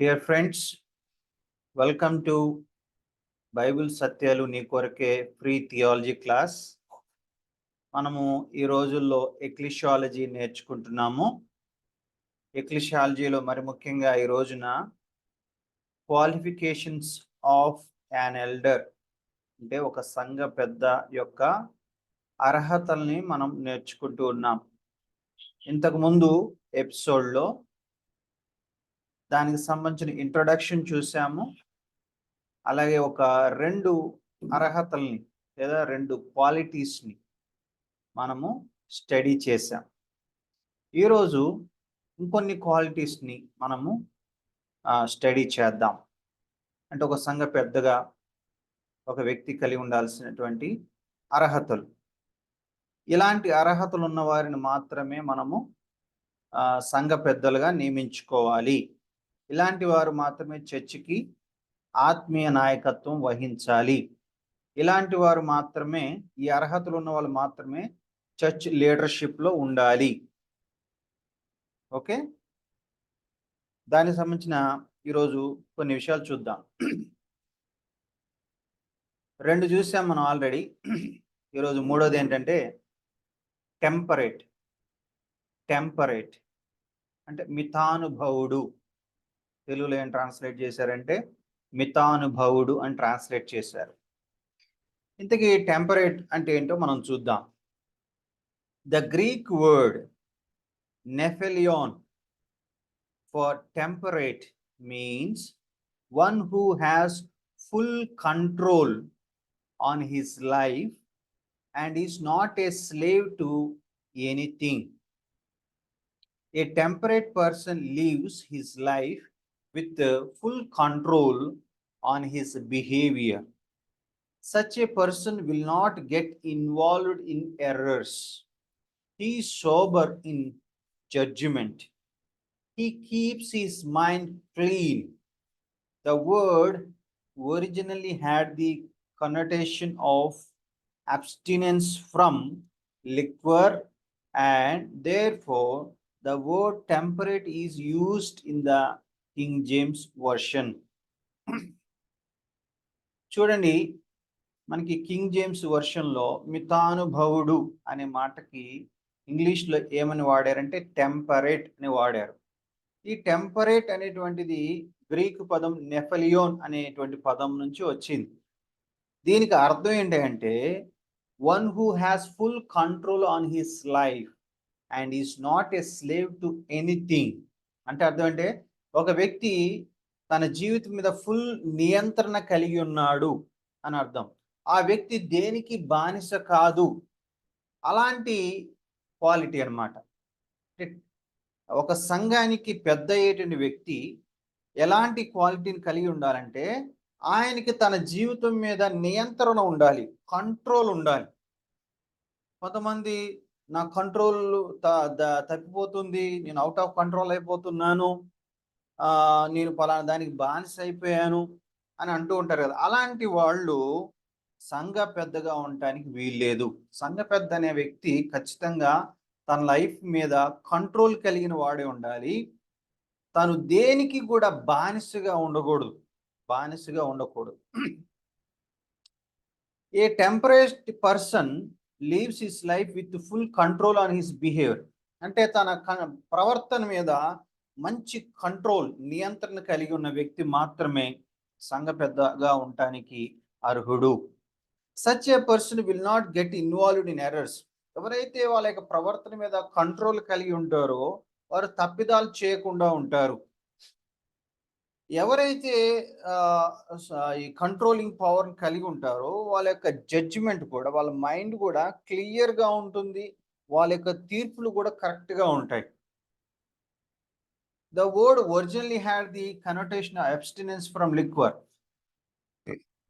Dear friends welcome to Bible సత్యాలు నీ కొరకే ఫ్రీ థియాలజీ క్లాస్ మనము ఈ రోజుల్లో ఎక్లిషియాలజీ నేర్చుకుంటున్నాము. ఎక్లిషియాలజీలో మరి ముఖ్యంగా ఈ రోజున క్వాలిఫికేషన్స్ ఆఫ్ యాన్ ఎల్డర్ అంటే ఒక సంఘ పెద్ద యొక్క అర్హతల్ని మనం నేర్చుకుంటూ ఉన్నాం. ఇంతకుముందు ఎపిసోడ్లో దానికి సంబంధించిన ఇంట్రొడక్షన్ చూసాము. అలాగే ఒక రెండు అర్హతల్ని లేదా రెండు క్వాలిటీస్ని మనము స్టడీ చేసాం. ఈరోజు ఇంకొన్ని క్వాలిటీస్ని మనము స్టడీ చేద్దాం. అంటే ఒక సంఘ పెద్దగా ఒక వ్యక్తి కలిగి ఉండాల్సినటువంటి అర్హతలు. ఇలాంటి అర్హతలు ఉన్న వారిని మాత్రమే మనము సంఘ పెద్దలుగా నియమించుకోవాలి. ఇలాంటి వారు మాత్రమే చర్చికి ఆత్మీయ నాయకత్వం వహించాలి. ఇలాంటి వారు మాత్రమే ఈ అర్హతలు ఉన్న వాళ్ళు మాత్రమే చర్చ్ లీడర్షిప్లో ఉండాలి. ఓకే? దానికి సంబంధించిన ఈరోజు కొన్ని విషయాలు చూద్దాం. రెండు చూసాం మనం ఆల్రెడీ. ఈరోజు మూడోది ఏంటంటే టెంపరేట్. టెంపరేట్. అంటే మితానుభవుడు తెలుగులో ఏం ట్రాన్స్లేట్ చేశారంటే మితానుభవుడు అని ట్రాన్స్లేట్ చేశారు. ఇంతకీ టెంపరేట్ అంటే ఏంటో మనం చూద్దాం. The Greek word నెఫెలియోన్ for temperate means one who has full control on his life and is not a slave to anything. A temperate person lives his life with uh, full control on his behavior. Such a person will not get involved in errors. He is sober in judgment. He keeps his mind clean. The word originally had the connotation of abstinence from liquor and therefore the word temperate is used in the King James version చూడండి మనకి king James వర్షన్లో మితానుభవుడు అనే మాటకి ఇంగ్లీష్లో ఏమని వాడారంటే temperate అని వాడారు. ఈ temperate అనేటువంటిది గ్రీక్ పదం నెఫలియోన్ అనేటువంటి పదం నుంచి వచ్చింది. దీనికి అర్థం ఏంటంటే one who has full control on his life and is not a slave to anything అంటే అర్థం అంటే ఒక వ్యక్తి తన జీవితం మీద ఫుల్ నియంత్రణ కలిగి ఉన్నాడు అని అర్థం. ఆ వ్యక్తి దేనికి బానిస కాదు? అలాంటి క్వాలిటీ అనమాట ఒక సంఘానికి పెద్ద అయ్యేటువంటి వ్యక్తి ఎలాంటి క్వాలిటీని కలిగి ఉండాలంటే ఆయనకి తన జీవితం మీద నియంత్రణ ఉండాలి కంట్రోల్ ఉండాలి. కొంతమంది నా కంట్రోల్ తప్పిపోతుంది నేను అవుట్ ఆఫ్ కంట్రోల్ అయిపోతున్నాను నేను పలానా దానికి బానిస అయిపోయాను అని అంటూ ఉంటారు కదా. అలాంటి వాళ్ళు సంఘ పెద్దగా ఉండటానికి వీల్లేదు సంఘ పెద్ద అనే వ్యక్తి ఖచ్చితంగా తన లైఫ్ మీద కంట్రోల్ కలిగిన వాడే ఉండాలి. తను దేనికి కూడా బానిసగా ఉండకూడదు. బానిసగా ఉండకూడదు. A temperate person lives his life with full control on his behaviour. అంటే తన ప్రవర్తన మీద మంచి కంట్రోల్ నియంత్రణ కలిగి ఉన్న వ్యక్తి మాత్రమే సంఘ పెద్దగా ఉండటానికి అర్హుడు. Such a person will not get involved in errors ఎవరైతే వాళ్ళ యొక్క ప్రవర్తన మీద కంట్రోల్ కలిగి ఉంటారో వారు తప్పిదాలు చేయకుండా ఉంటారు. ఎవరైతే ఈ కంట్రోలింగ్ పవర్ కలిగి ఉంటారో వాళ్ళ యొక్క జడ్జిమెంట్ కూడా వాళ్ళ మైండ్ కూడా క్లియర్గా ఉంటుంది. వాళ్ళ యొక్క తీర్పులు కూడా కరెక్ట్గా ఉంటాయి. The word originally had the connotation abstinence from liquor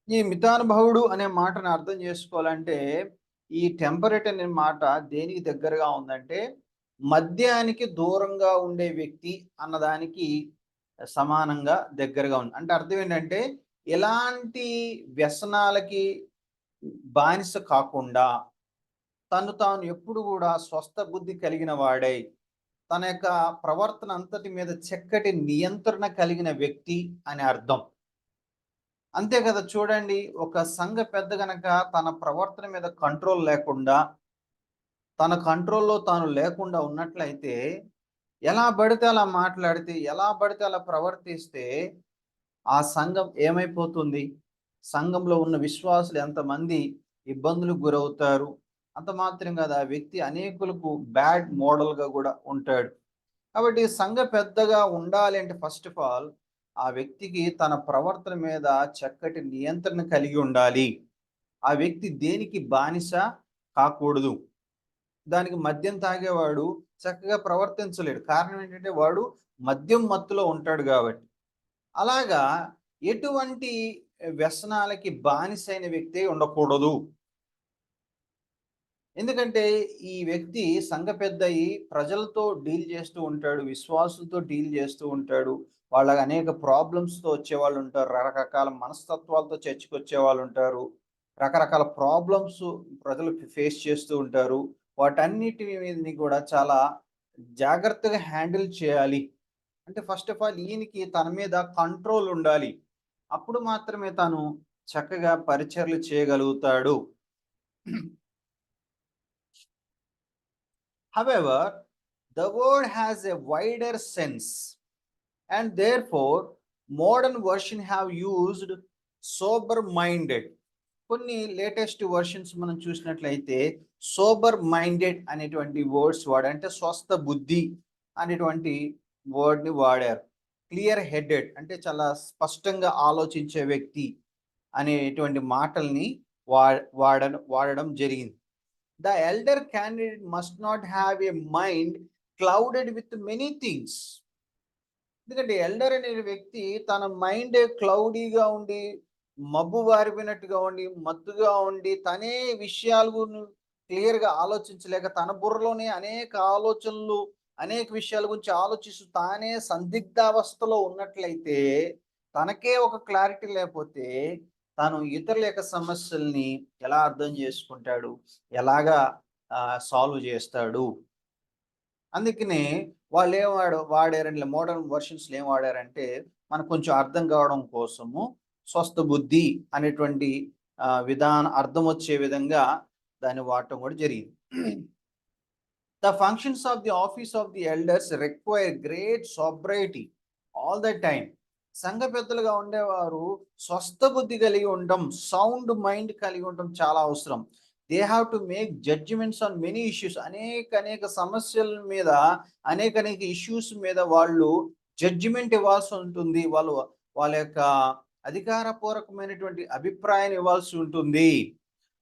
ఈ మితానుభవుడు అనే మాటను అర్థం చేసుకోవాలంటే ఈ టెంపరేట్ అనే మాట దేనికి దగ్గరగా ఉందంటే మద్యానికి దూరంగా ఉండే వ్యక్తి అన్నదానికి సమానంగా దగ్గరగా ఉంది. అంటే అర్థం ఏంటంటే ఎలాంటి వ్యసనాలకి బానిస కాకుండా తను తాను ఎప్పుడు కూడా స్వస్థ బుద్ధి కలిగిన వాడై తన యొక్క ప్రవర్తన అంతటి మీద చక్కటి నియంత్రణ కలిగిన వ్యక్తి అని అర్థం. అంతే కదా చూడండి ఒక సంఘ పెద్ద గనక తన ప్రవర్తన మీద కంట్రోల్ లేకుండా తన కంట్రోల్లో తాను లేకుండా ఉన్నట్లయితే ఎలా పడితే అలా మాట్లాడితే ఎలా పడితే అలా ప్రవర్తిస్తే ఆ సంఘం ఏమైపోతుంది? సంఘంలో ఉన్న విశ్వాసులు ఎంతమంది ఇబ్బందులకు గురవుతారు? అంత మాత్రం కాదు. ఆ వ్యక్తి అనేకులకు బ్యాడ్ మోడల్గా కూడా ఉంటాడు. కాబట్టి సంఘ పెద్దగా ఉండాలి అంటే ఫస్ట్ ఆఫ్ ఆల్ ఆ వ్యక్తికి తన ప్రవర్తన మీద చక్కటి నియంత్రణ కలిగి ఉండాలి. ఆ వ్యక్తి దేనికి బానిస కాకూడదు. దానికి మద్యం తాగేవాడు చక్కగా ప్రవర్తించలేడు. కారణం ఏంటంటే వాడు మద్యం మత్తులో ఉంటాడు కాబట్టి. అలాగా ఎటువంటి వ్యసనాలకి బానిసైన వ్యక్తి ఉండకూడదు. ఎందుకంటే ఈ వ్యక్తి సంఘ పెద్దయి ప్రజలతో డీల్ చేస్తూ ఉంటాడు విశ్వాసులతో డీల్ చేస్తూ ఉంటాడు. వాళ్ళకి అనేక ప్రాబ్లమ్స్తో వచ్చే వాళ్ళు ఉంటారు. రకరకాల మనస్తత్వాలతో చర్చకు వాళ్ళు ఉంటారు. రకరకాల ప్రాబ్లమ్స్ ప్రజలు ఫేస్ చేస్తూ ఉంటారు. వాటన్నిటి మీదని కూడా చాలా జాగ్రత్తగా హ్యాండిల్ చేయాలి. అంటే ఫస్ట్ ఆఫ్ ఆల్ ఈయనకి తన మీద కంట్రోల్ ఉండాలి. అప్పుడు మాత్రమే తను చక్కగా పరిచర్లు చేయగలుగుతాడు. However, the word has a wider sense and therefore modern version have used sober minded కొన్ని లేటెస్ట్ వర్షన్స్ మనం చూసినట్లయితే సోబర్ మైండెడ్ అనేటువంటి వర్డ్స్ వాడంటే అంటే స్వస్థ బుద్ధి అనేటువంటి వర్డ్ని వాడారు. క్లియర్ హెడెడ్ అంటే చాలా స్పష్టంగా ఆలోచించే వ్యక్తి అనేటువంటి మాటల్ని వా వాడ వాడడం జరిగింది. The elder candidate must not have a mind clouded with many things ఎందుకంటే ఎల్డర్ అనే వ్యక్తి తన మైండ్ క్లౌడీగా ఉండి మబ్బు వారిపోయినట్టుగా ఉండి మత్తుగా ఉండి తనే విషయాలు క్లియర్గా ఆలోచించలేక తన బుర్రలోనే అనేక ఆలోచనలు అనేక విషయాల గురించి ఆలోచిస్తూ తానే సందిగ్ధావస్థలో ఉన్నట్లయితే తనకే ఒక క్లారిటీ లేకపోతే తాను ఇతరుల యొక్క సమస్యల్ని ఎలా అర్థం చేసుకుంటాడు? ఎలాగా సాల్వ్ చేస్తాడు? అందుకనే వాళ్ళు ఏం వాడు వాడారంటే మోడర్న్ వర్షన్స్లో ఏం వాడారంటే మనకు కొంచెం అర్థం కావడం కోసము స్వస్థ బుద్ధి అనేటువంటి విధానం అర్థం వచ్చే విధంగా దాన్ని వాడటం కూడా జరిగింది. The functions of the office of the elders require great sobriety all the time సంఘ పెద్దలుగా ఉండేవారు స్వస్థ బుద్ధి కలిగి ఉండడం సౌండ్ మైండ్ కలిగి ఉండడం చాలా అవసరం. They have to make judgements on many issues అనేక అనేక సమస్యల మీద అనేక అనేక ఇష్యూస్ మీద వాళ్ళు జడ్జిమెంట్ ఇవ్వాల్సి ఉంటుంది. వాళ్ళు వాళ్ళ యొక్క అధికారపూర్వకమైనటువంటి అభిప్రాయం ఇవ్వాల్సి ఉంటుంది.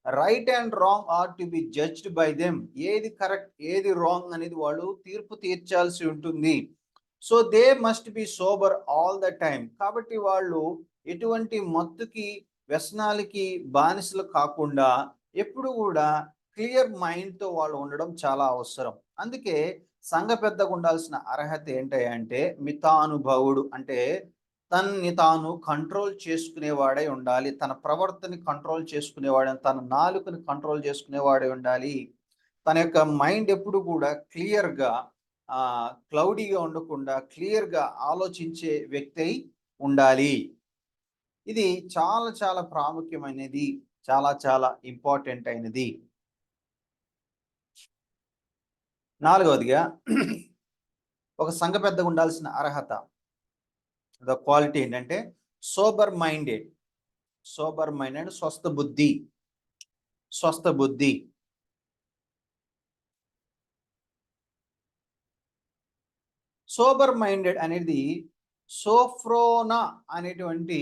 Right and wrong are to be judged by them ఏది కరెక్ట్ ఏది రాంగ్ అనేది వాళ్ళు తీర్పు తీర్చాల్సి ఉంటుంది. So they must be sober all the time కాబట్టి వాళ్ళు ఎటువంటి మత్తుకి వ్యసనాలకి బానిసలు కాకుండా ఎప్పుడు కూడా క్లియర్ మైండ్తో వాళ్ళు ఉండడం చాలా అవసరం అందుకే సంఘ పెద్దగా ఉండాల్సిన అర్హత ఏంటంటే మితానుభవుడు అంటే తన్ని తాను కంట్రోల్ చేసుకునేవాడై ఉండాలి తన ప్రవర్తన కంట్రోల్ చేసుకునేవాడని తన నాలుకని కంట్రోల్ చేసుకునేవాడై ఉండాలి తన యొక్క మైండ్ ఎప్పుడు కూడా క్లియర్గా క్లౌడీగా ఉండకుండా క్లియర్గా ఆలోచించే వ్యక్తి అయి ఉండాలి. ఇది చాలా చాలా ప్రాముఖ్యమైనది చాలా చాలా ఇంపార్టెంట్ అయినది. నాలుగవదిగా ఒక సంఘ పెద్దగా ఉండాల్సిన అర్హత. ద క్వాలిటీ ఏంటంటే సోబర్ మైండెడ్. సోబర్ మైండెడ్ స్వస్థ బుద్ధి. స్వస్థ బుద్ధి. సోబర్ మైండెడ్ అనేది సోఫ్రోనా అనేటువంటి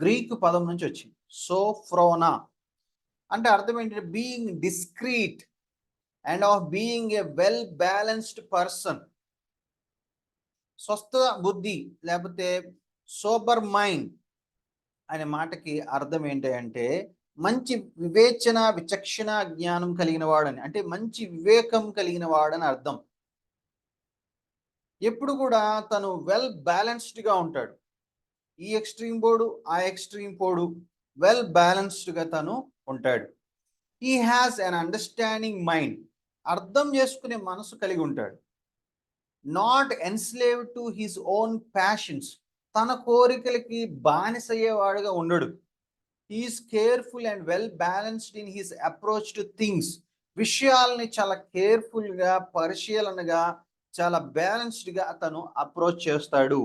గ్రీక్ పదం నుంచి వచ్చింది. సోఫ్రోనా. అంటే అర్థం ఏంటంటే being discreet and of being a well balanced person స్వస్థ బుద్ధి లేకపోతే సోబర్ మైండ్ అనే మాటకి అర్థం ఏంటి అంటే మంచి వివేచన విచక్షణ జ్ఞానం కలిగిన వాడని. అంటే మంచి వివేకం కలిగిన వాడని అర్థం. ఎప్పుడు కూడా తను వెల్ బ్యాలెన్స్డ్గా ఉంటాడు. ఈ ఎక్స్ట్రీమ్ బోర్డు ఆ ఎక్స్ట్రీమ్ బోర్డు వెల్ బ్యాలెన్స్డ్గా తను ఉంటాడు. ఈ హ్యాస్ అన్ అండర్స్టాండింగ్ మైండ్ అర్థం చేసుకునే మనసు కలిగి ఉంటాడు. Not enslave to his own passions తన కోరికలకి బానిసయ్యేవాడుగా ఉండడు. He is careful and well balanced in his approach to things విషయాల్ని చాలా కేర్ఫుల్గా పరిశీలనగా చాలా బ్యాలెన్స్డ్గా అతను అప్రోచ్ చేస్తాడు.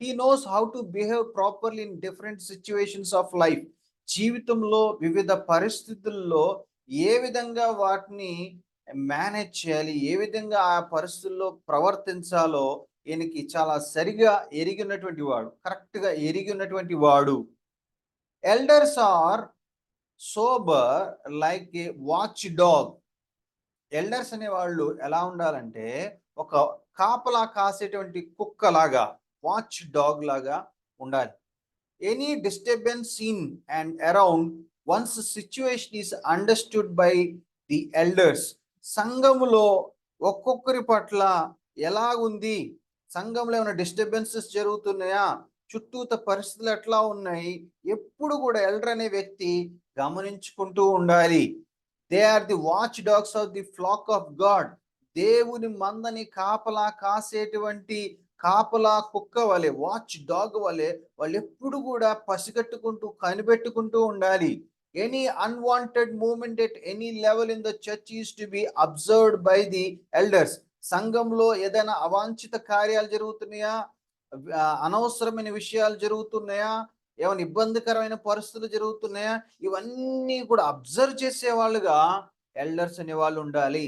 He knows how to behave properly in different situations of life జీవితంలో వివిధ పరిస్థితుల్లో ఏ విధంగా వాటిని మేనేజ్ చేయాలి ఏ విధంగా ఆ పరిస్థితుల్లో ప్రవర్తించాలో ఈయనకి చాలా సరిగా ఎరిగినటువంటి వాడు కరెక్ట్గా ఎరిగి ఉన్నటువంటి వాడు. Elders are sober like a watch dog elders అనే వాళ్ళు ఎలా ఉండాలంటే ఒక కాపలా కాసేటువంటి కుక్కలాగా వాచ్ డాగ్ లాగా ఉండాలి. Any disturbance in and around one's situation is understood by the elders సంఘములో ఒక్కొక్కరి పట్ల ఎలా ఉంది సంఘంలో ఏమైనా డిస్టర్బెన్సెస్ జరుగుతున్నాయా? చుట్టూత పరిస్థితులు ఎట్లా ఉన్నాయి? ఎప్పుడు కూడా ఎల్డర్ అనే వ్యక్తి గమనించుకుంటూ ఉండాలి. They are the watch dogs of the flock of God దేవుని మందని కాపలా కాసేటువంటి కాపలా కుక్క వలె వాచ్ డాగ్ వలె వాళ్ళు ఎప్పుడు కూడా పసిగట్టుకుంటూ కనిపెట్టుకుంటూ ఉండాలి. Any unwanted moment at any level in the church is to be observed by the elders సంఘంలో ఏదైనా అవాంఛిత కార్యాలు జరుగుతున్నాయా? అనవసరమైన విషయాలు జరుగుతున్నాయా? ఏమైనా ఇబ్బందికరమైన పరిస్థితులు జరుగుతున్నాయా? ఇవన్నీ కూడా అబ్జర్వ్ చేసే వాళ్ళుగా ఎల్డర్స్ అనే వాళ్ళు ఉండాలి.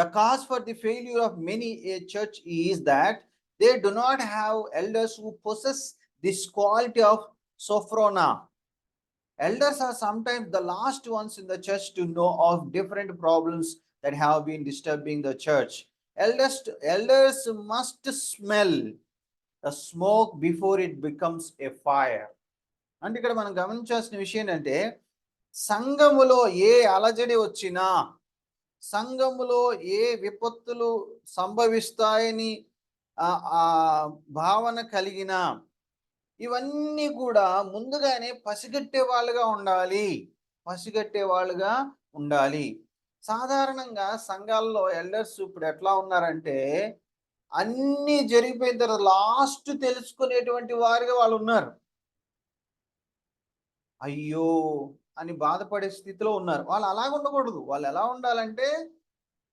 The cause for the failure of many a church is that they do not have elders who possess this quality of sophrona. Elders are sometimes the last ones in the church to know of different problems that have been disturbing the church. Elders, elders must smell the smoke before it becomes a fire. అంటే ఇక్కడ మనం గమనించాల్సిన విషయం ఏంటంటే సంఘములో ఏ అలజడి వచ్చినా సంఘములో ఏ విపత్తులు సంభవిస్తాయని ఆ భావన కలిగిన ఇవన్నీ కూడా ముందుగానే పసిగట్టే వాళ్ళుగా ఉండాలి. పసిగట్టే వాళ్ళుగా ఉండాలి. సాధారణంగా సంఘాల్లో ఎల్డర్స్ ఇప్పుడు ఎట్లా ఉన్నారంటే అన్నీ జరిగిపోయిన తర్వాత లాస్ట్ తెలుసుకునేటువంటి వారిగా వాళ్ళు ఉన్నారు. అయ్యో! అని బాధపడే స్థితిలో ఉన్నారు. వాళ్ళు అలాగ ఉండకూడదు. వాళ్ళు ఎలా ఉండాలంటే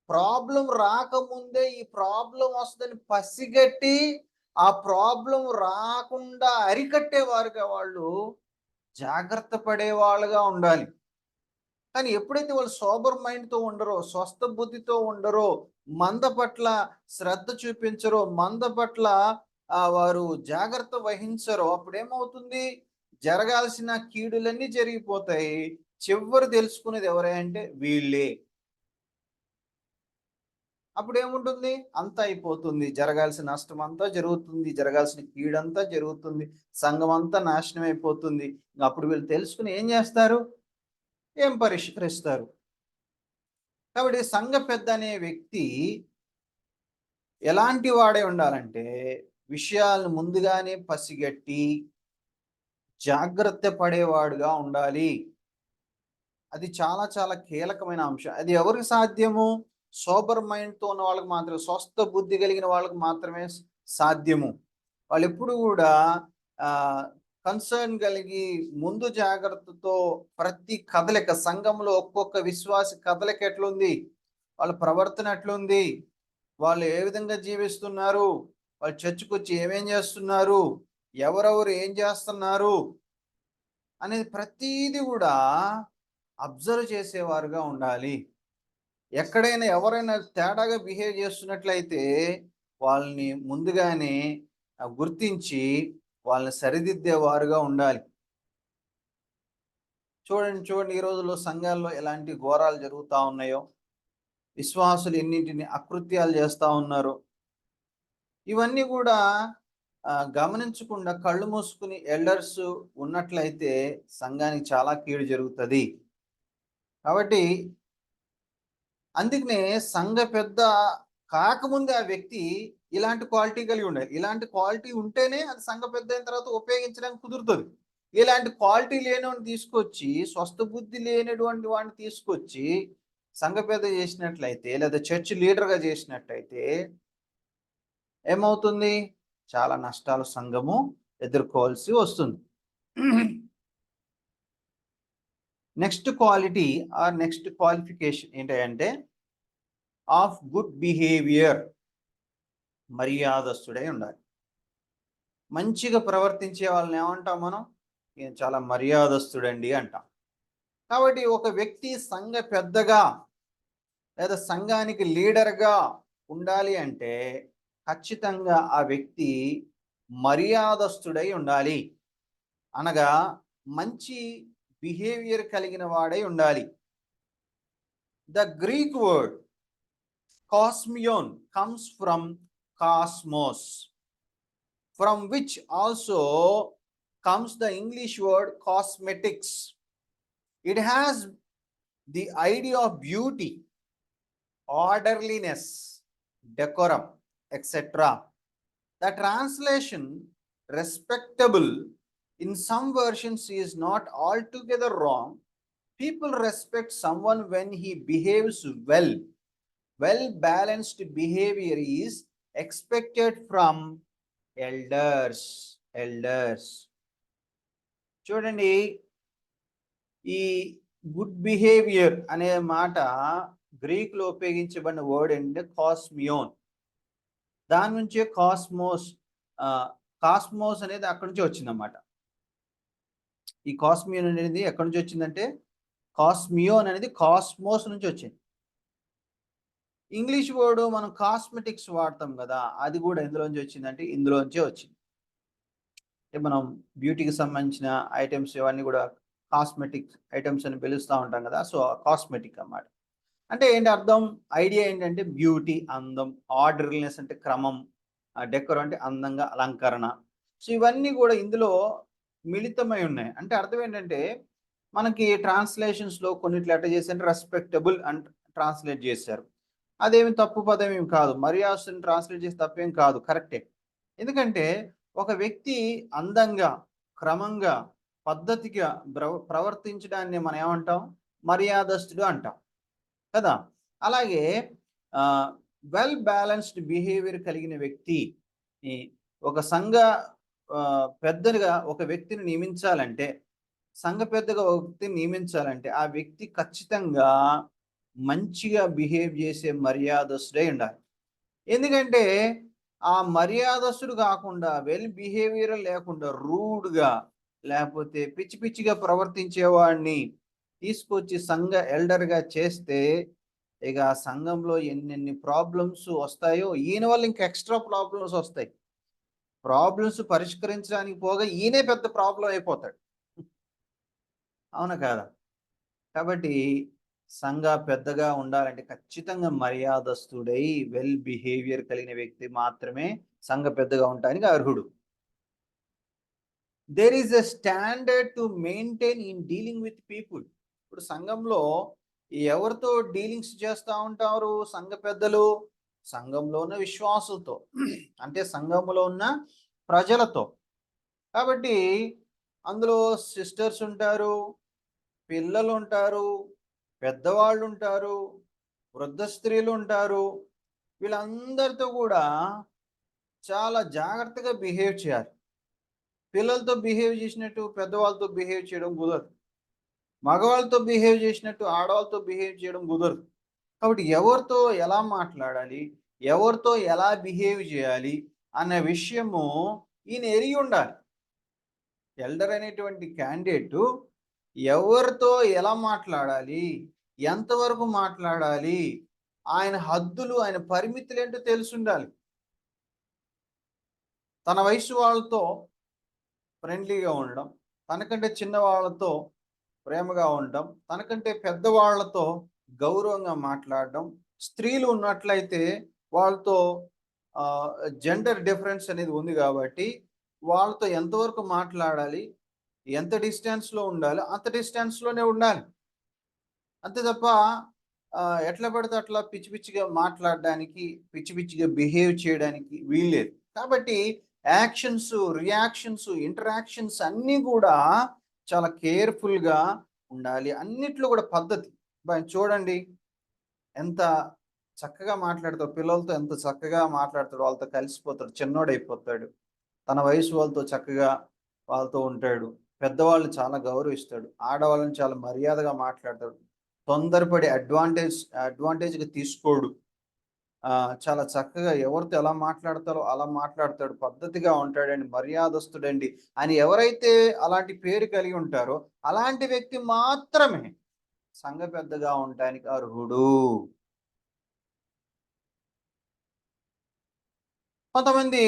ప్రాబ్లం రాకముందే ఈ ప్రాబ్లం వస్తుందని పసిగట్టి ఆ ప్రాబ్లం రాకుండా అరికట్టేవారుగా వాళ్ళు జాగ్రత్త పడేవాళ్ళుగా ఉండాలి. కానీ ఎప్పుడైతే వాళ్ళు సోబర్ మైండ్తో ఉండరో స్వస్థ బుద్ధితో ఉండరో మంద పట్ల శ్రద్ధ చూపించరో మంద పట్ల వారు జాగ్రత్త వహించరో అప్పుడేమవుతుంది? జరగాల్సిన కీడులన్నీ జరిగిపోతాయి. చివరి తెలుసుకునేది ఎవరే అంటే వీళ్ళే. అప్పుడు ఏముంటుంది అంతా అయిపోతుంది. జరగాల్సిన నష్టం అంతా జరుగుతుంది. జరగాల్సిన కీడంతా జరుగుతుంది. సంఘం అంతా నాశనం అయిపోతుంది అప్పుడు వీళ్ళు తెలుసుకుని ఏం చేస్తారు? ఏం పరిష్కరిస్తారు? కాబట్టి సంఘ పెద్ద అనే వ్యక్తి ఎలాంటి వాడే ఉండాలంటే విషయాలను ముందుగానే పసిగట్టి జాగ్రత్త పడేవాడుగా ఉండాలి. అది చాలా చాలా కీలకమైన అంశం. అది ఎవరికి సాధ్యము? సోబర్ మైండ్తో ఉన్న వాళ్ళకి మాత్రమే స్వస్థ బుద్ధి కలిగిన వాళ్ళకి మాత్రమే సాధ్యము. వాళ్ళు ఎప్పుడు కూడా కన్సర్న్ కలిగి ముందు జాగ్రత్తతో ప్రతి కదలిక సంఘంలో ఒక్కొక్క విశ్వాసి కదలిక ఎట్లుంది? వాళ్ళ ప్రవర్తన ఎట్లుంది? వాళ్ళు ఏ విధంగా జీవిస్తున్నారు? వాళ్ళు చర్చకు వచ్చి ఏమేం చేస్తున్నారు? ఎవరెవరు ఏం చేస్తున్నారు? అనేది ప్రతీది కూడా అబ్జర్వ్ చేసేవారుగా ఉండాలి. ఎక్కడైనా ఎవరైనా తేడాగా బిహేవ్ చేస్తున్నట్లయితే వాళ్ళని ముందుగానే గుర్తించి వాళ్ళని సరిదిద్దేవారుగా ఉండాలి. చూడండి చూడండి ఈ రోజుల్లో సంఘాల్లో ఎలాంటి ఘోరాలు జరుగుతూ ఉన్నాయో. విశ్వాసులు ఎన్నింటిని అకృత్యాలు చేస్తూ ఉన్నారు. ఇవన్నీ కూడా గమనించకుండా కళ్ళు మూసుకుని ఎల్డర్స్ ఉన్నట్లయితే సంఘానికి చాలా కీడు జరుగుతుంది. కాబట్టి అందుకనే సంఘ పెద్ద కాకముందే ఆ వ్యక్తి ఇలాంటి క్వాలిటీ కలిగి ఉండాలి. ఇలాంటి క్వాలిటీ ఉంటేనే అది సంఘ పెద్ద అయిన తర్వాత ఉపయోగించడానికి కుదురుతుంది. ఇలాంటి క్వాలిటీ లేనివాడిని తీసుకొచ్చి స్వస్థ బుద్ధి లేనటువంటి వాడిని తీసుకొచ్చి సంఘ పెద్ద చేసినట్లయితే లేదా చర్చ్ లీడర్గా చేసినట్లయితే ఏమవుతుంది? చాలా నష్టాలు సంఘము ఎదుర్కోవాల్సి వస్తుంది. Next quality or next qualification ఏంటంటే ఆఫ్ గుడ్ బిహేవియర్ మర్యాదస్తుడై ఉండాలి. మంచిగా ప్రవర్తించే వాళ్ళని ఏమంటాం మనం? ఈయన చాలా మర్యాదస్తుడండి అంటాం. కాబట్టి ఒక వ్యక్తి సంఘ పెద్దగా లేదా సంఘానికి లీడర్గా ఉండాలి అంటే ఖచ్చితంగా ఆ వ్యక్తి మర్యాదస్తుడై ఉండాలి. అనగా మంచి బిహేవియర్ కలిగిన వాడై ఉండాలి. The Greek word కాస్మియోన్ comes from cosmos. From which also comes the English word cosmetics. It has the idea of beauty orderliness decorum, etc. The translation respectable in some versions is not altogether wrong. People respect someone when he behaves well. Well balanced behavior is expected from elders. Elders. చూడండి ఈ good behaviour అనే మాట గ్రీక్లో ఉపయోగించబడిన word ఏంటంటే కాస్మియోన్ దాని నుంచే cosmos cosmos అనేది అక్కడి నుంచి వచ్చిందన్నమాట. ఈ కాస్మియోన్ అనేది ఎక్కడి నుంచి వచ్చిందంటే కాస్మియోన్ అనేది కాస్మోస్ నుంచి వచ్చింది. ఇంగ్లీష్ వర్డ్ మనం కాస్మెటిక్స్ వాడతాం కదా అది కూడా ఎందులోంచి వచ్చిందంటే ఇందులోంచే వచ్చింది. అంటే మనం బ్యూటీకి సంబంధించిన ఐటమ్స్ ఇవన్నీ కూడా కాస్మెటిక్ ఐటమ్స్ అని పిలుస్తూ ఉంటాం కదా సో కాస్మెటిక్ అన్నమాట. అంటే ఏంటి అర్థం? ఐడియా ఏంటంటే బ్యూటీ అందం ఆర్డర్లీనెస్ అంటే క్రమం డెకర్ అంటే అందంగా అలంకరణ. సో ఇవన్నీ కూడా ఇందులో మిళితమై ఉన్నాయి. అంటే అర్థం ఏంటంటే మనకి ట్రాన్స్లేషన్స్లో కొన్నిట్లు ఎట్లా చేశారంటే రెస్పెక్టబుల్ అండ్ ట్రాన్స్లేట్ చేశారు. అదేమి తప్పు పదం ఏమి కాదు. మర్యాదను ట్రాన్స్లేట్ చేసి తప్పేం కాదు. కరెక్టే. ఎందుకంటే ఒక వ్యక్తి అందంగా క్రమంగా పద్ధతిగా ప్రవర్తించడాన్ని మనం ఏమంటాం? మర్యాదస్తుడు అంటాం. కదా? అలాగే వెల్ బ్యాలెన్స్డ్ బిహేవియర్ కలిగిన వ్యక్తి ఒక సంఘ పెద్దగా ఒక వ్యక్తిని నియమించాలంటే సంఘ పెద్దగా ఒక వ్యక్తిని నియమించాలంటే ఆ వ్యక్తి ఖచ్చితంగా మంచిగా బిహేవ్ చేసే మర్యాదస్తుడై ఉండాలి. ఎందుకంటే ఆ మర్యాదస్తుడు కాకుండా వెల్ బిహేవియర్ లేకుండా రూడ్గా లేకపోతే పిచ్చి పిచ్చిగా ప్రవర్తించేవాడిని తీసుకొచ్చి సంఘ ఎల్డర్గా చేస్తే ఇక ఆ సంఘంలో ఎన్నెన్ని ప్రాబ్లమ్స్ వస్తాయో ఈయన వల్ల ఇంకా ఎక్స్ట్రా ప్రాబ్లమ్స్ వస్తాయి. ప్రాబ్లమ్స్ పరిష్కరించడానికి పోగా ఈయనే పెద్ద ప్రాబ్లం అయిపోతాడు. అవునా కాదా? కాబట్టి సంఘ పెద్దగా ఉండాలంటే ఖచ్చితంగా మర్యాదస్తుడై వెల్ బిహేవియర్ కలిగిన వ్యక్తి మాత్రమే సంఘ పెద్దగా ఉండడానికి అర్హుడు. There is a standard to maintain in dealing with people ఇప్పుడు సంఘంలో ఎవరితో డీలింగ్స్ చేస్తూ ఉంటారు సంఘ పెద్దలు? సంఘంలో ఉన్న విశ్వాసులతో అంటే సంఘంలో ఉన్న ప్రజలతో. కాబట్టి అందులో సిస్టర్స్ ఉంటారు పిల్లలు ఉంటారు పెద్దవాళ్ళు ఉంటారు వృద్ధ స్త్రీలు ఉంటారు. వీళ్ళందరితో కూడా చాలా జాగ్రత్తగా బిహేవ్ చేయాలి. పిల్లలతో బిహేవ్ చేసినట్టు పెద్దవాళ్ళతో బిహేవ్ చేయడం కుదరదు. మగవాళ్ళతో బిహేవ్ చేసినట్టు ఆడవాళ్ళతో బిహేవ్ చేయడం కుదరదు. కాబట్టి ఎవరితో ఎలా మాట్లాడాలి? ఎవరితో ఎలా బిహేవ్ చేయాలి? అనే విషయము ఈయన ఎరిగి ఉండాలి. ఎల్డర్ అనేటువంటి క్యాండిడేట్ ఎవరితో ఎలా మాట్లాడాలి? ఎంతవరకు మాట్లాడాలి? ఆయన హద్దులు ఆయన పరిమితులు ఏంటో తెలిసి ఉండాలి. తన వయసు వాళ్ళతో ఫ్రెండ్లీగా ఉండడం తనకంటే చిన్న వాళ్ళతో ప్రేమగా ఉండడం తనకంటే పెద్దవాళ్ళతో గౌరవంగా మాట్లాడడం స్త్రీలు ఉన్నట్లయితే వాళ్ళతో జెండర్ డిఫరెన్స్ అనేది ఉంది కాబట్టి వాళ్ళతో ఎంతవరకు మాట్లాడాలి ఎంత డిస్టెన్స్లో ఉండాలి అంత డిస్టెన్స్లోనే ఉండాలి. అంతే తప్ప ఎట్లా పడితే అట్లా పిచ్చి పిచ్చిగా మాట్లాడడానికి పిచ్చి పిచ్చిగా బిహేవ్ చేయడానికి వీల్లేదు. కాబట్టి యాక్షన్స్ రియాక్షన్స్ ఇంటరాక్షన్స్ అన్నీ కూడా చాలా కేర్ఫుల్గా ఉండాలి. అన్నిట్లో కూడా పద్ధతి. చూడండి. ఎంత చక్కగా మాట్లాడతాడు. పిల్లలతో ఎంత చక్కగా మాట్లాడతాడు. వాళ్ళతో కలిసిపోతాడు. చిన్నోడైపోతాడు. తన వయసు వాళ్ళతో చక్కగా వాళ్ళతో ఉంటాడు. పెద్దవాళ్ళని చాలా గౌరవిస్తాడు. ఆడవాళ్ళని చాలా మర్యాదగా మాట్లాడతాడు. తొందరపడి అడ్వాంటేజ్ అడ్వాంటేజ్గా తీసుకోడు. చాలా చక్కగా ఎవరితో ఎలా మాట్లాడతారో అలా మాట్లాడతాడు. పద్ధతిగా ఉంటాడండి మర్యాదస్తుడండి. అని ఎవరైతే అలాంటి పేరు కలిగి ఉంటారో అలాంటి వ్యక్తి మాత్రమే సంఘ పెద్దగా ఉండటానికి అర్హుడు. కొంతమంది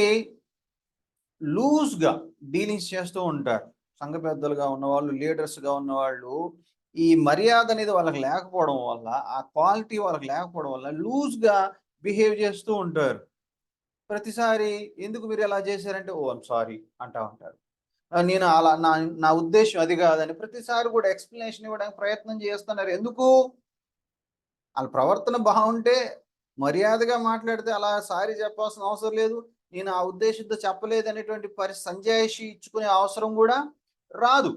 లూజ్గా డీలింగ్స్ చేస్తూ ఉంటారు. సంఘ పెద్దలుగా ఉన్నవాళ్ళు లీడర్స్గా ఉన్నవాళ్ళు. ఈ మర్యాద అనేది వాళ్ళకి లేకపోవడం వల్ల ఆ క్వాలిటీ వాళ్ళకి లేకపోవడం వల్ల లూజ్గా బిహేవ్ చేస్తూ ఉంటారు. ప్రతిసారి ఎందుకు మీరు ఎలా చేశారంటే ఓ ఐమ్ సారీ అంటా ఉంటారు. నేను అలా నా నా ఉద్దేశం అది కాదని ప్రతిసారి కూడా ఎక్స్ప్లెనేషన్ ఇవ్వడానికి ప్రయత్నం చేస్తున్నారు. ఎందుకు? వాళ్ళ ప్రవర్తన బాగుంటే మర్యాదగా మాట్లాడితే అలా సారీ చెప్పాల్సిన అవసరం లేదు. నేను ఆ ఉద్దేశంతో చెప్పలేదు అనేటువంటి పరి సంజాయిషి ఇచ్చుకునే అవసరం కూడా రాదు.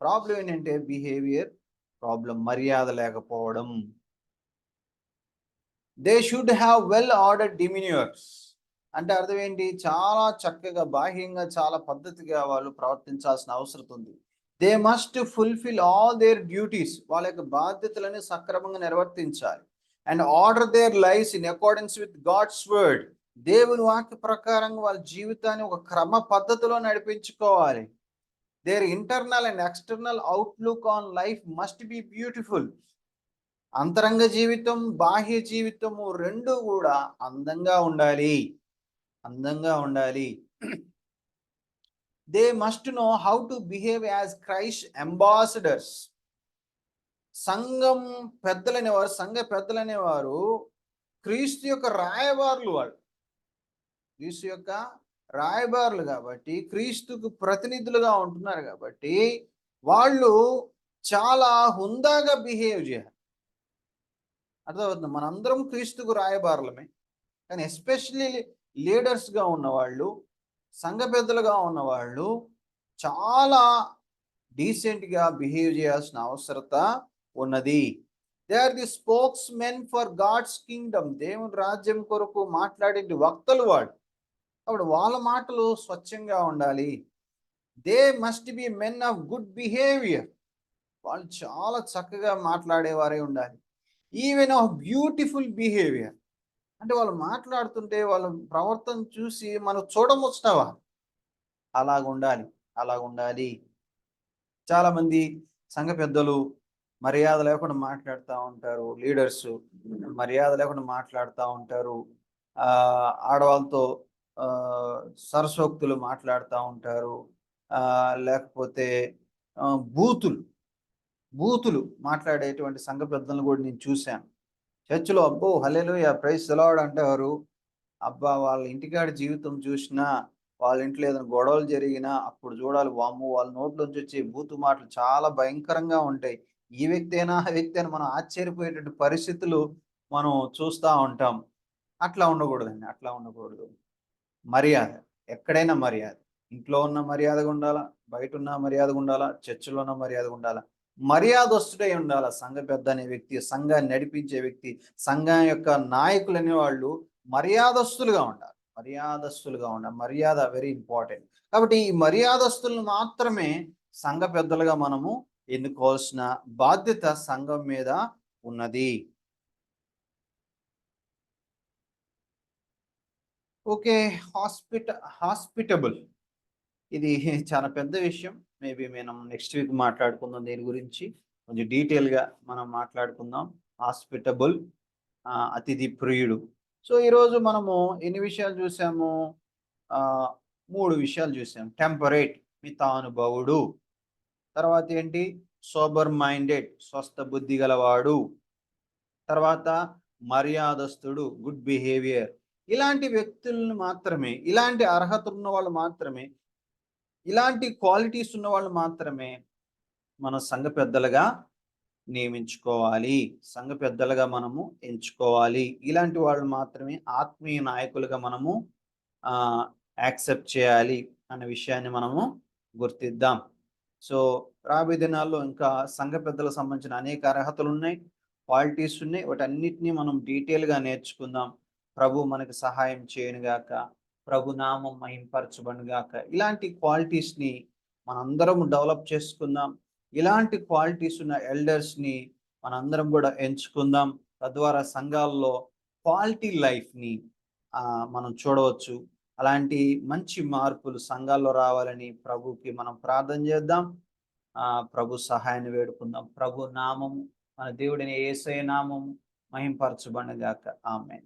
ప్రాబ్లం ఏంటంటే బిహేవియర్ ప్రాబ్లం మర్యాద లేకపోవడం. They should have well order demeanours అంటే అర్థం ఏంటి? చాలా చక్కగా బాహ్యంగా చాలా పద్ధతిగా వాళ్ళు ప్రవర్తించాల్సిన అవసరం ఉంది. They must fulfil all their duties వాళ్ళ యొక్క బాధ్యతలను సక్రమంగా నిర్వర్తించాలి. And order their lives in accordance with God's word దేవుని వాక్య ప్రకారంగా వాళ్ళ జీవితాన్ని ఒక క్రమ పద్ధతిలో నడిపించుకోవాలి. Their internal and external outlook on life must be beautiful అంతరంగ జీవితం బాహ్య జీవితము రెండు కూడా అందంగా ఉండాలి. అందంగా ఉండాలి. They must know how to behave as Christ ambassadors సంఘం పెద్దలనేవారు సంఘ పెద్దలనేవారు క్రీస్తు యొక్క రాయబారులు వాళ్ళు. క్రీస్తు యొక్క రాయబారులు కాబట్టి క్రీస్తుకు ప్రతినిధులుగా ఉంటున్నారు కాబట్టి వాళ్ళు చాలా హుందాగా బిహేవ్ చేయాలి. అర్థమవుతుంది? మనందరం క్రీస్తుకు రాయబారులమే. కానీ ఎస్పెషలీ లీడర్స్గా ఉన్నవాళ్ళు సంఘ పెద్దలుగా ఉన్నవాళ్ళు చాలా డీసెంట్గా బిహేవ్ చేయాల్సిన అవసరత ఉన్నది. They are the spokesmen for God's kingdom. దేవుని రాజ్యం కొరకు మాట్లాడే వక్తలు వాడు కాబట్టి వాళ్ళ మాటలు స్వచ్ఛంగా ఉండాలి. They must be men of good behaviour. వాళ్ళు చాలా చక్కగా మాట్లాడేవారే ఉండాలి. ఈవెన్ ఆఫ్ బ్యూటిఫుల్ బిహేవియర్ అంటే వాళ్ళు మాట్లాడుతుంటే వాళ్ళ ప్రవర్తన చూసి మనం చూడముచ్చుతావా అలాగ ఉండాలి అలాగ ఉండాలి చాలామంది సంఘ పెద్దలు మర్యాద లేకుండా మాట్లాడుతూ ఉంటారు. లీడర్స్ మర్యాద లేకుండా మాట్లాడుతూ ఉంటారు. ఆడవాళ్ళతో సరసోక్తులు మాట్లాడుతూ ఉంటారు. లేకపోతే బూతులు బూతులు మాట్లాడేటువంటి సంఘ పెద్దలను కూడా నేను చూశాను. చర్చిలో అబ్బో హలేలు ప్రైస్ సెలవాడు అంటారు. అబ్బా వాళ్ళ ఇంటికాడ జీవితం చూసినా వాళ్ళ ఇంట్లో ఏదైనా గొడవలు జరిగినా అప్పుడు చూడాలి వాము వాళ్ళ నోట్లోంచి వచ్చే బూతు మాటలు చాలా భయంకరంగా ఉంటాయి. ఈ వ్యక్తి అయినా ఆ వ్యక్తి అయినా మనం ఆశ్చర్యపోయేటువంటి పరిస్థితులు మనం చూస్తూ ఉంటాం. అట్లా ఉండకూడదండి అట్లా ఉండకూడదు. మర్యాద ఎక్కడైనా మర్యాద. ఇంట్లో ఉన్న మర్యాదగా ఉండాలా? బయట ఉన్న మర్యాదగా ఉండాలా? చర్చిలో ఉన్న మర్యాదగా ఉండాలా? మర్యాదస్తుడై ఉండాలి. సంఘ పెద్ద అనే వ్యక్తి సంఘాన్ని నడిపించే వ్యక్తి సంఘం యొక్క నాయకులు అనేవాళ్ళు మర్యాదస్తులుగా ఉండాలి. మర్యాదస్తులుగా ఉండాలి. మర్యాద వెరీ ఇంపార్టెంట్ కాబట్టి ఈ మర్యాదస్తులను మాత్రమే సంఘ పెద్దలుగా మనము ఎన్నుకోవాల్సిన బాధ్యత సంఘం మీద ఉన్నది. ఓకే హాస్పిట హాస్పిటబుల్. ఇది చాలా పెద్ద విషయం. మేబీ మనం నెక్స్ట్ వీక్ మాట్లాడుకుందాం దీని గురించి. కొంచెం డీటెయిల్గా మనం మాట్లాడుకుందాం. హాస్పిటబుల్ అతిథి ప్రియుడు. సో ఈరోజు మనము ఎన్ని విషయాలు చూసాము? మూడు విషయాలు చూసాం. టెంపరేట్ మితానుభవుడు. తర్వాత ఏంటి? సోబర్ మైండెడ్ స్వస్థ బుద్ధి గలవాడు. తర్వాత మర్యాదస్తుడు గుడ్ బిహేవియర్ ఇలాంటి వ్యక్తులను మాత్రమే ఇలాంటి అర్హత ఉన్న వాళ్ళు మాత్రమే ఇలాంటి క్వాలిటీస్ ఉన్న వాళ్ళు మాత్రమే మన సంఘ పెద్దలుగా నియమించుకోవాలి. సంఘ పెద్దలుగా మనము ఎంచుకోవాలి. ఇలాంటి వాళ్ళు మాత్రమే ఆత్మీయ నాయకులుగా మనము యాక్సెప్ట్ చేయాలి అనే విషయాన్ని మనము గుర్తిద్దాం. సో రాబోయే దినాల్లో ఇంకా సంఘ పెద్దలకు సంబంధించిన అనేక అర్హతలు ఉన్నాయి క్వాలిటీస్ ఉన్నాయి. వాటన్నిటినీ మనం డీటెయిల్గా నేర్చుకుందాం. ప్రభు మనకు సహాయం చేయను ప్రభునామం ప్రభు నామం మహింపరచబడి గాక. ఇలాంటి క్వాలిటీస్ని మనందరం డెవలప్ చేసుకుందాం. ఇలాంటి క్వాలిటీస్ ఉన్న ఎల్డర్స్ని మనందరం కూడా ఎంచుకుందాం. తద్వారా సంఘాల్లో క్వాలిటీ లైఫ్ని మనం చూడవచ్చు. అలాంటి మంచి మార్పులు సంఘాల్లో రావాలని ప్రభుకి మనం ప్రార్థన చేద్దాం. ఆ ప్రభు సహాయాన్ని వేడుకుందాం. ప్రభు నామము మన దేవుడిని ఏసే నామము మహింపరచబడిగాక ఆమె